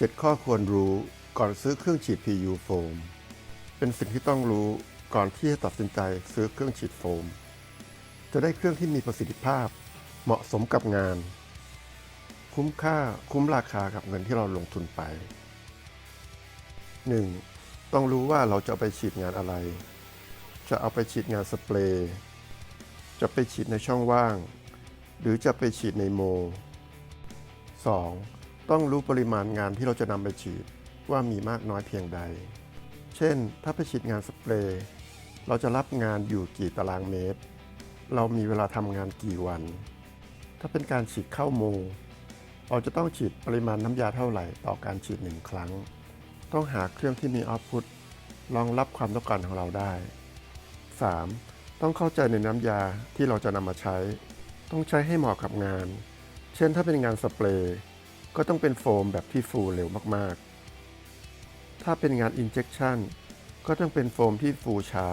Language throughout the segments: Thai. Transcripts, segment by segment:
7 ข้อควรรู้ก่อนซื้อเครื่องฉีด PU โฟม เป็นสิ่งที่ต้องรู้ก่อนที่จะตัดสินใจซื้อเครื่องฉีดโฟม จะได้เครื่องที่มีประสิทธิภาพ เหมาะสมกับงาน คุ้มค่าคุ้มราคากับเงินที่เราลงทุนไป 1. ต้องรู้ว่าเราจะาไปฉีดงานอะไร จะเอาไปฉีดงานสเปรย์จะไปฉีดในช่องว่าง หรือจะไปฉีดในโม 2. ต้องรู้ปริมาณงานที่เราจะนำไปฉีดว่ามีมากน้อยเพียงใด เช่น ถ้าไปฉีดงานสเปรย์เราจะรับงานอยู่กี่ตารางเมตร เรามีเวลาทำงานกี่วัน ถ้าเป็นการฉีดเข้าโมเราจะต้องฉีดปริมาณน้ำยาเท่าไหร่ต่อการฉีดหนึ่งครั้ง ต้องหาเครื่องที่มีเอาพุตรองรับความต้องการของเราได้ 3. ต้องเข้าใจในน้ำยาที่เราจะนำมาใช้ ต้องใช้ให้เหมาะกับงาน เช่นถ้าเป็นงานสเปรย์ ก็ต้องเป็นโฟมแบบที่ฟูเร็วมากๆ ถ้าเป็นงานอินเจ t ชันก็ต้องเป็นโฟมที่ฟูช้า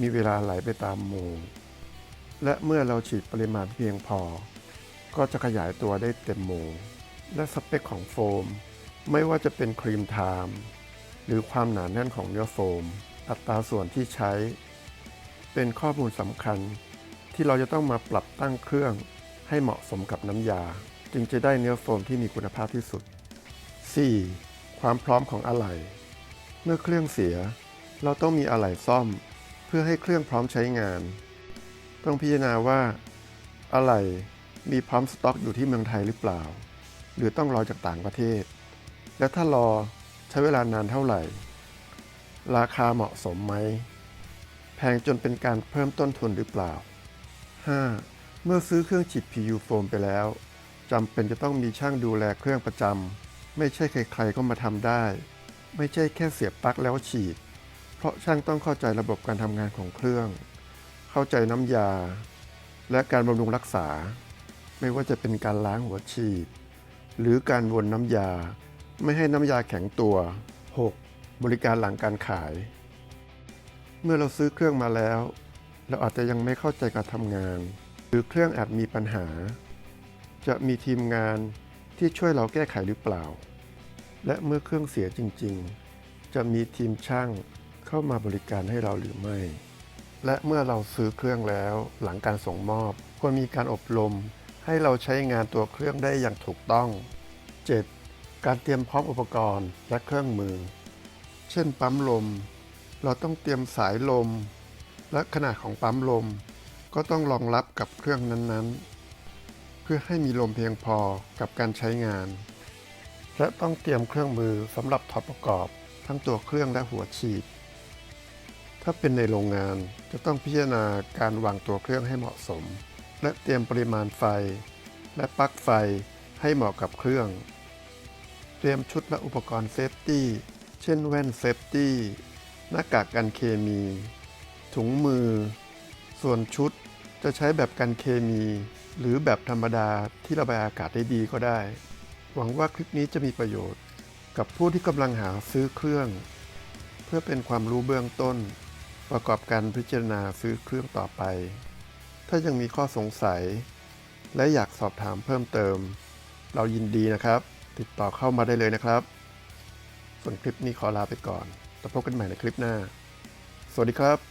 มีเวลาไหลไปตามมงและเมื่อเราฉีดปริมาณเพียงพอ ก็จะขยายตัวได้เต็มมงและสเปคของโฟม ไม่ว่าจะเป็นครีมไทม์หรือความหนาแน่นของเนื้อโฟม อัตราส่วนที่ใช้ เป็นข้อมูลสำคัญที่เราจะต้องมาปรับตั้งเครื่องให้เหมาะสมกับน้ำยา จึงจะได้เนื้อโฟมที่มีคุณภาพที่สุด 4. ความพร้อมของอะไหล่เมื่อเครื่องเสีย เราต้องมีอะไหล่ซ่อม เพื่อให้เครื่องพร้อมใช้งาน ต้องพิจารณาว่าอะไหล่มีพร้อมสต็อกอยู่ที่เมืองไทยหรือเปล่า หรือต้องรอจากต่างประเทศ และถ้ารอใช้เวลานานเท่าไหร่ ราคาเหมาะสมไหม แพงจนเป็นการเพิ่มต้นทุนหรือเปล่า 5. เมื่อซื้อเครื่องฉีด PU โฟมไปแล้ว จำเป็นจะต้องมีช่างดูแลเครื่องประจำไม่ใช่ใครๆก็มาทำได้ ไม่ใช่แค่เสียบปลั๊กแล้วฉีด เพราะช่างต้องเข้าใจระบบการทำงานของเครื่อง เข้าใจน้ำยา และการบำรุงรักษา ไม่ว่าจะเป็นการล้างหัวฉีด หรือการวนน้ำยา ไม่ให้น้ำยาแข็งตัว 6. บริการหลังการขาย เมื่อเราซื้อเครื่องมาแล้ว เราอาจจะยังไม่เข้าใจการทำงาน หรือเครื่องอาจมีปัญหา จะมีทีมงานที่ช่วยเราแก้ไขหรือเปล่า และเมื่อเครื่องเสียจริง ๆ จะมีทีมช่างเข้ามาบริการให้เราหรือไม่ และเมื่อเราซื้อเครื่องแล้วหลังการส่งมอบ ควรมีการอบรมให้เราใช้งานตัวเครื่องได้อย่างถูกต้อง 7. การเตรียมพร้อมอุปกรณ์และเครื่องมือ เช่นปั๊มลม เราต้องเตรียมสายลม และขนาดของปั๊มลม ก็ต้องรองรับกับเครื่องนั้นๆ พื่อให้มีลมเพียงพอกับการใช้งาน และต้องเตรียมเครื่องมือสำหรับถอดประกอบ ทั้งตัวเครื่องและหัวฉีด ถ้าเป็นในโรงงานจะต้องพิจารณาการวางตัวเครื่องให้เหมาะสม และเตรียมปริมาณไฟ และปลั๊กไฟให้เหมาะกับเครื่อง เตรียมชุดและอุปกรณ์เซฟตี้ เช่นแว่นเซฟตี้ หน้ากากกันเคมี ถุงมือ ส่วนชุดจะใช้แบบกันเคมี หรือแบบธรรมดาที่ระบายอากาศได้ดีก็ได้ หวังว่าคลิปนี้จะมีประโยชน์ กับผู้ที่กำลังหาซื้อเครื่อง เพื่อเป็นความรู้เบื้องต้น ประกอบการพิจารณาซื้อเครื่องต่อไป ถ้ายังมีข้อสงสัย และอยากสอบถามเพิ่มเติม เรายินดีนะครับ ติดต่อเข้ามาได้เลยนะครับ ส่วนคลิปนี้ขอลาไปก่อนแล้วพบกันใหม่ในคลิปหน้า สวัสดีครับ